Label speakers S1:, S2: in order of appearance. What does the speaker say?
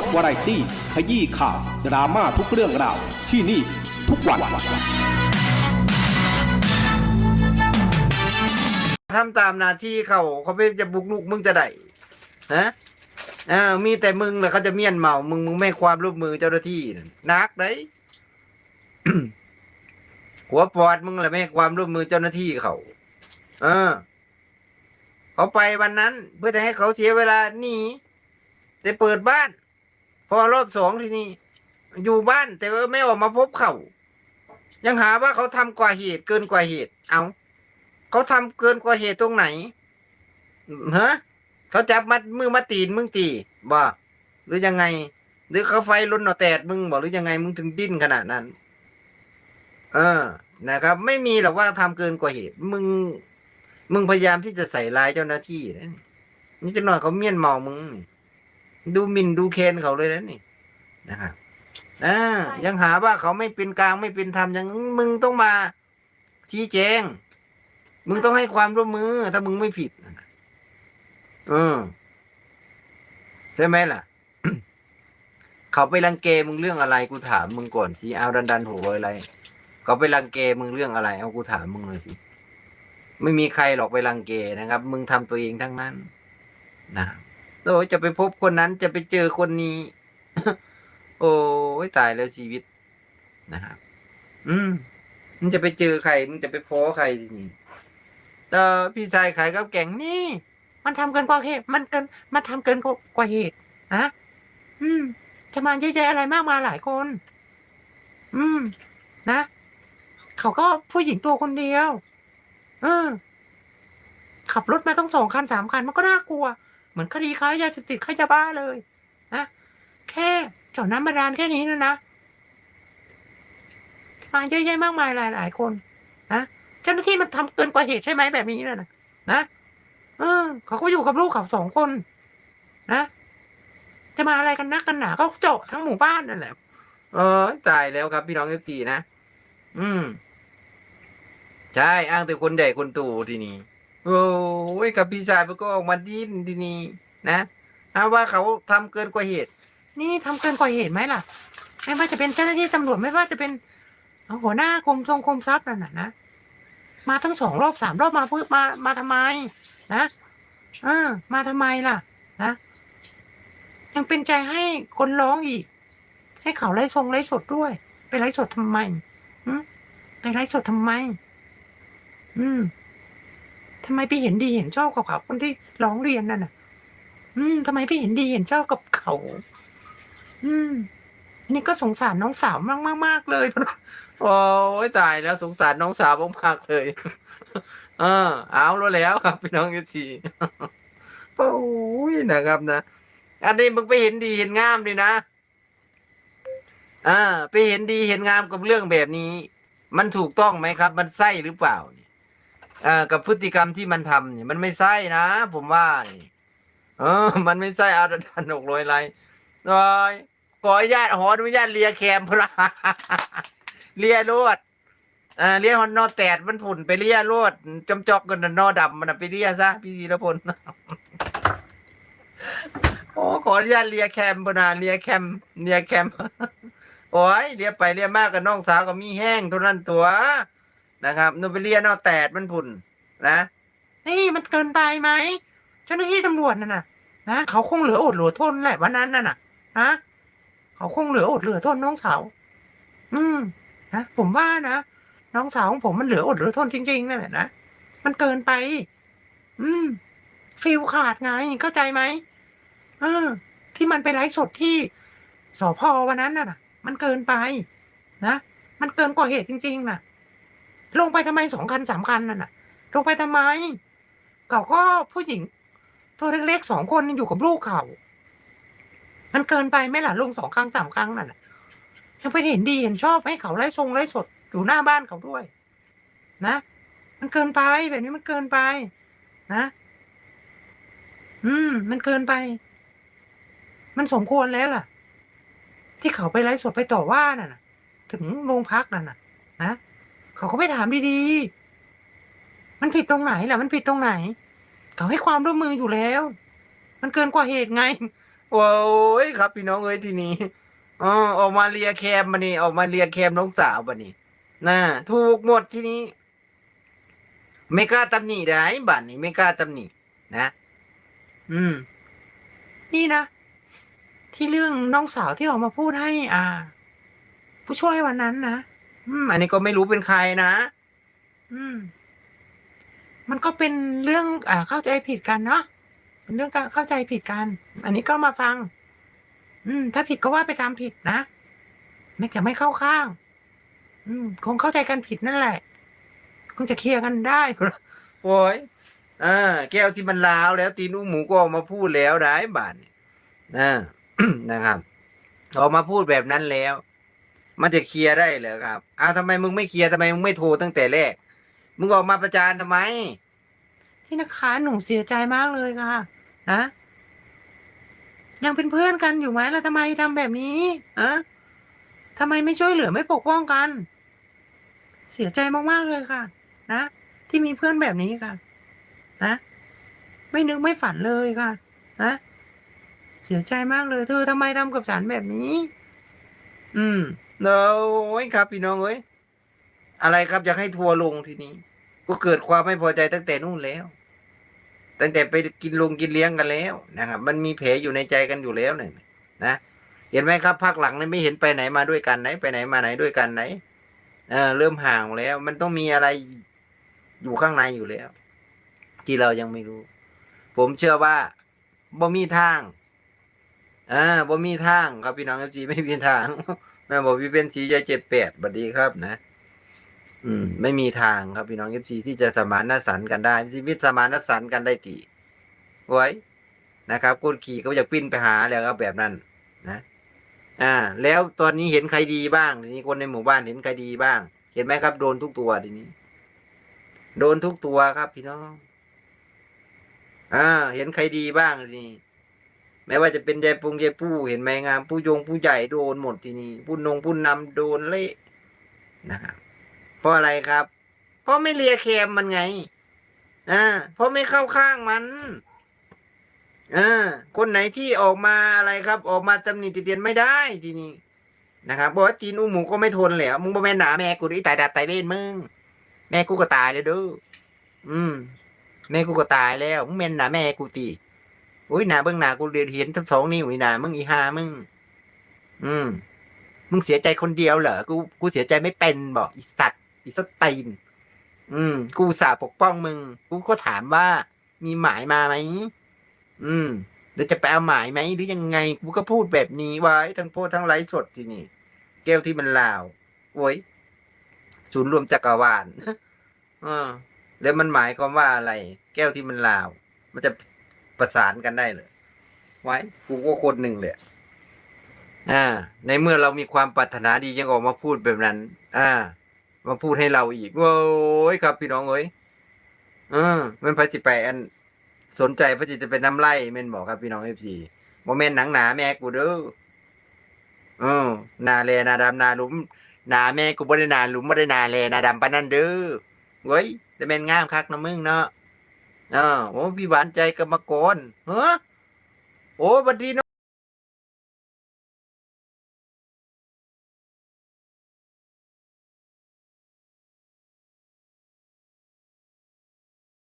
S1: ดวาไรตี้ ขยี้ข่าว ดราม่าทุกเรื่องราว ที่นี่ทุกวัน
S2: ทำตามหน้าที่เขาเขาไม่จะบุกลุกมึงจะได้นะอ่ามีแต่มึงแหละเขาจะเมียนเมา มึงมึงไม่ความร่วมมือเจ้าหน้าที่นักได้หัวปอดมึงแหละไม่ความร่วมมือเจ้าหน้าที่เขา เออ เขาไปวันนั้น เพื่อจะให้เขาเสียเวลาหนีแต่เปิดบ้าน พอรอบสองทีนี้ อยู่บ้าน แต่ว่าไม่ออกมาพบเขายังหาว่าเขาทำกว่าเหตุเกินกว่าเหตุ เอาเขาทำเกินกว่าเหตุตรงไหนฮะเขาจับมัดมือมาตีนมึงตีบ่หรือยังไง หรือเขาไฟลนหนอแตดมึงบอกหรือยังไงมึงถึงดิ้นขนาดนั้น เออ นะครับ ไม่มีหรอกว่าทำเกินกว่าเหตุ มึง มึงพยายามที่จะใส่ร้ายเจ้าหน้าที่นี่จะหน่อยเขาเมียนเมามึง ดูหมินดูเคนเขาเลยนะนี่นะครับอ่ายังหาว่าเขาไม่เป็นกลางไม่เป็นธรรมยังมึงต้องมา ชี้แจง มึงต้องให้ความร่วมมือ ถ้ามึงไม่ผิดนะเออใช่ไหมล่ะ เขาไปรังเกมึงเรื่องอะไรกูถามมึงก่อนสิเอาดันดันๆหกร้อยอะไร เขาไปรังเกมึงเรื่องอะไร เอากูถามมึงเลยสิไม่มีใครหรอกไปรังเกนะครับ มึงทำตัวเองทั้งนั้น นะ โอ้จะไปพบคนนั้นจะไปเจอคนนี้ โอ้ยตายแล้วชีวิตนะครับ อืมมึงจะไปเจอใครมึงจะไปพ้อใครทีนี่เออพี่ชายขายข้าวแกงนี่ มันทำเกินกว่าเหตุ มันเกิน มันทำเกินกว่าเหตุนะอืม จะมาเยอะแยะอะไรมากมายหลายคน อืม นะ เขาก็ผู้หญิงตัวคนเดียว เออขับรถมาต้องสองคันสามคันมันก็น่ากลัว เหมือนคดีค้ายาเสพติดค้ายาบ้าเลย นะแค่เจาะน้ำบาดาลแค่นี้นะนะมาเยอะแยะมากมายหลายหลายคนนะเจ้าหน้าที่มันทำเกินกว่าเหตุใช่ไหมแบบนี้นะนะเออเขาก็อยู่กับลูกเขาสองคน นะจะมาอะไรกันนักกันหนาก็เจาะทั้งหมู่บ้านนั่นแหละเออตายแล้วครับพี่น้องเอฟซีนะ อืม ใช่ อ้างแต่คนใหญ่คนโตทีนี้ โอ้ยกับพี่ชายมันก็ออกมาดิ้นทีนี้นะเอาว่าเขาทำเกินกว่าเหตุ นี่ทำเกินกว่าเหตุไหมล่ะ ไม่ว่าจะเป็นเจ้าหน้าที่ตำรวจไม่ว่าจะเป็นหัวหน้ากรมทรงกรมทรัพย์นั่นน่ะนะมาทั้งสองรอบสามรอบมาเพื่อมามาทำไม นะเออมาทำไมล่ะ นะยังเป็นใจให้คนร้องอีก ให้เขาไล่ทรงไล่สดด้วย ไปไล่สดทำไมอืมไปไล่สดทำไม อืม ทำไมไปเห็นดีเห็นชอบกับเขาคนที่ร้องเรียนนั่นน่ะ อืมทำไมไปเห็นดีเห็นชอบกับเขา อืม นี่ก็สงสารน้องสาวมากมากมากเลยโอ้ยตายแล้วสงสารน้องสาวมากเลยเออเอาแล้วแล้วครับพี่น้องเอฟซีโอ้ยนะครับนะอันนี้มึงไปเห็นดีเห็นงามดีนะอ่าไปเห็นดีเห็นงามกับเรื่องแบบนี้ มันถูกต้องไหมครับ มันใช่หรือเปล่าเอ่ากับพฤติกรรมที่มันทำเนี่ยมันไม่ใช่นะ ผมว่านี่เออ มันไม่ใช่อาดันหกร้อยไรโอ้ยขออนุญาตขออนุญาตเลียแคมพระเลียรวดอ่าเลียฮอนนอแตดมันผุ่นไปเลียรวดจำจอกกันนอดำมันไปเลียซะพี่ธีรพลโอ้ขออนุญาตเลียแคมพนาเลียแคมเลียแคมโอ้ยเลียไปเลียมากกับน้องสาวก็มีแห้งเท่านั้นตัว นะครับนูไปเลียนอแตดมันผุ่นนะนี่มันเกินไปไหมเจ้าหน้าที่ตำรวจน่ะนะนะเขาคงเหลืออดเหลือทนแหละวันนั้นน่ะนะนะเขาคงเหลืออดเหลือทนน้องสาวอืมนะผมว่านะน้องสาวของผมมันเหลืออดเหลือทนจริง ๆนั่นแหละนะมันเกินไป อืม ฟิลขาดไงเข้าใจไหมเออ ที่มันไปไลฟ์สดที่สพวันนั้นน่ะ มันเกินไป นะมันเกินกว่าเหตุจริง ๆ น่ะ ลงไปทำไมสองคันสามคันนั่นน่ะ ลงไปทำไม เขาก็ผู้หญิง ตัวเล็กๆสองคนอยู่กับลูกเขามันเกินไปไหมล่ะลงสองครั้งสามครั้งนั่นน่ะยังไปเห็นดีเห็นชอบให้เขาไล่ทรงไล่สดอยู่หน้าบ้านเขาด้วย นะ มันเกินไปแบบนี้มันเกินไป นะ อืม มันเกินไป มันสมควรแล้วล่ะ ที่เขาไปไล่สดไปต่อว่าน่นะถึงโรงพักนั่นน่ะ นะ เขาก็ไปถามดีๆ มันผิดตรงไหนล่ะ มันผิดตรงไหน เขาให้ความร่วมมืออยู่แล้ว มันเกินกว่าเหตุไงโอ้ยครับพี่น้องเอ้ยทีนี้อ๋อออกมาเลียแคมมานี่ออกมาเลียแคมน้องสาวบันนี้น่ะถูกหมดทีนี้ ไม่กล้าตำหนิได้บัตรนี้ไม่กล้าตำหนินะอืม
S3: นี่นะที่เรื่องน้องสาวที่ออกมาพูดให้ อ่า ผู้ช่วยวันนั้นนะ
S2: อืม อันนี้ก็ไม่รู้เป็นใครนะ
S3: อืม มันก็เป็นเรื่อง อ่า เข้าใจผิดกันเนาะเป็นเรื่องการเข้าใจผิดกัน อันนี้ก็มาฟัง อืม ถ้าผิดก็ว่าไปตามผิดนะไม่จะไม่เข้าข้าง อืม คงเข้าใจกันผิดนั่นแหละ คงจะเคลียร์กันได้
S2: โอ้ยอ่าแก้วที่มันลาวแล้ว ตีนอุ้มหมูก็ออกมาพูดแล้วได้บาทเนี่ยนะนะครับออกมาพูดแบบนั้นแล้ว มันจะเคลียร์ได้เหรอครับอ้าวทำไมมึงไม่เคลียร์ทำไมมึงไม่โทรตั้งแต่แรก มึงออกมาประจานทำไม
S3: ที่นะคะหนูเสียใจมากเลยค่ะนะยังเป็นเพื่อนกันอยู่ไหมแล้วทำไมทำแบบนี้อะทำไมไม่ช่วยเหลือไม่ปกป้องกัน เสียใจมากๆเลยค่ะ นะที่มีเพื่อนแบบนี้ค่ะ นะ ไม่นึกไม่ฝันเลยค่ะ นะเสียใจมากเลยเธอทำไมทำกับฉันแบบนี้
S2: อืม โอ้ยครับ พี่น้องเอ้ยอะไรครับอยากให้ทัวร์ลงทีนี้ ก็เกิดความไม่พอใจตั้งแต่นู่นแล้ว ตั้งแต่ไปกินลงกินเลี้ยงกันแล้วนะครับ มันมีแผลอยู่ในใจกันอยู่แล้วเนี่ยนะเห็นไหมครับภาคหลังนี่ไม่เห็นไปไหนมาด้วยกันไหน ไปไหนมาไหนด้วยกันไหนเออเริ่มห่างแล้ว มันต้องมีอะไรอยู่ข้างในอยู่แล้ว ที่เรายังไม่รู้ ผมเชื่อว่าบ่มีทางอ่าบ่มีทางครับพี่น้องเอฟซีไม่มีทาง แม่บอกพี่เป็นสีใจเจ็ดแปดบัดดีครับนะ อืม ไม่มีทางครับพี่น้องเอฟซีที่จะสมานสันกันได้ชีวิตสมานสันกันได้ตีไว้นะครับก้นขี่ก็อยากปิ้นไปหาแล้วครับแบบนั้น นะ อ่า แล้วตอนนี้เห็นใครดีบ้างทีนี้คนในหมู่บ้านเห็นใครดีบ้าง เห็นไหมครับ โดนทุกตัวทีนี้ โดนทุกตัวครับพี่น้อง อ่า เห็นใครดีบ้างทีนี้ ไม่ว่าจะเป็นยายปงยายปู้เห็นไหมงามผู้ยงผู้ใหญ่โดนหมดทีนี้ผู้นงผู้นำโดนเละนะครับเพราะอะไรครับ เพราะไม่เลียแคมมันไงอ่าเพราะไม่เข้าข้างมันอ่าคนไหนที่ออกมาอะไรครับ ออกมาตำหนิติเตียนไม่ได้ทีนี้นะครับบอกว่าตีนอุ้มหมูก็ไม่ทนแล้วมึงบ่แม่นหนาแม่กูดิตายดับตายเบ้นมึงแม่กูก็ตายเลยเดูอืมแม่กูก็ตายแล้วมึงแม่นหนาแม่กูตี อุ้ยหนาเบื้องหนากูเรียนเห็นทั้งสองนิ้วนี่หนามึงอีหามึง อืม มึงเสียใจคนเดียวเหรอ กู กูเสียใจไม่เป็นบอกอีสัตว์อีสตีน อืม กูสาปกป้องมึง กูก็ถามว่า มีหมายมาไหม อืมเดี๋ยวจะไปเอาหมายไหมหรือยังไง กูก็พูดแบบนี้ไว้ทั้งโพสทั้งไลฟ์สดที่นี่ แก้วที่มันลาว โอ้ย ศูนย์รวมจักรวาลเออแล้วมันหมายความว่าอะไร แก้วที่มันลาว มันจะ ประสานกันได้เลย ไว้กูก็คนหนึ่งเลยอ่า ในเมื่อเรามีความปรารถนาดียังออกมาพูดแบบนั้น อ่า มาพูดให้เราอีกโว้ยครับ พี่น้องเอ้ยเออมันพระจิไปอันสนใจพระจิจะเป็นน้ำไล่เม่นบอกครับพี่น้องเอฟซีโมเมนหนังหนาแม่กูเด้อเออนาเลนาดำนาหลุมนาแม่กูบ่ได้นาหลุมบ่ได้นาเลนาดำปานนั่นเด้อเว้ยจะเป็นงามคักนะมึงเนาะ อ่าโอ้พี่หวานใจกรรมกรเฮ้อโอ้บัดดี